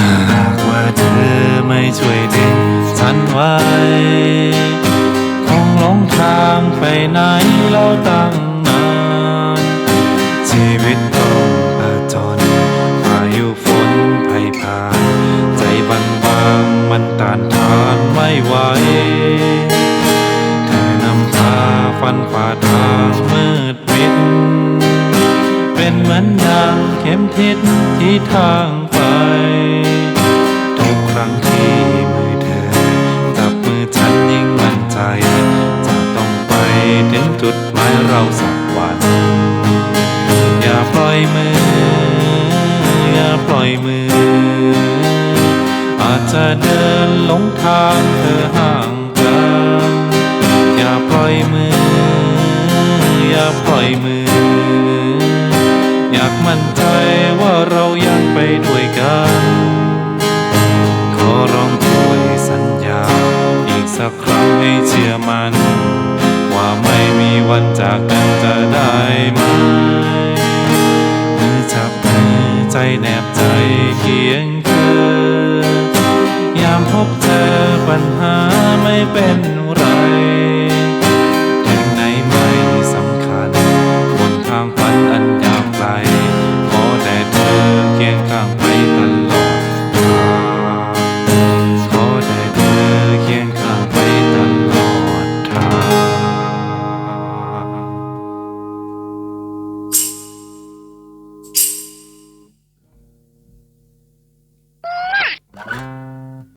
หากว่าเธอไม่ช่วยดึงฉันไว้ คงหลงทางไปไหนเราตั้งนาน ชีวิตต้องผาจรพายุฝนภัยผ่าน ใจบางๆมันต้านทานไม่ไหว ทิศที่ทางไป ทุกครั้งที่มือเธอจับมือฉันยิ่งมั่นใจ จะต้องไปถึงจุดหมายเราสักวัน อย่าปล่อยมือ อย่าปล่อยมือ อาจจะเดินหลงทางเธอห่างกัน อย่าปล่อยมือ อย่าปล่อยมือากมั่นใจว่าเรายังไปด้วยกัน ขอร้องช่วยสัญญา อีกสักครั้งให้เชื่อมัน ว่าไม่มีวันจากกันจะได้ไหมมือจับมือใจแนบใจเคียงเธอ ยามพบเจอปัญหาไม่เป็น อเคีย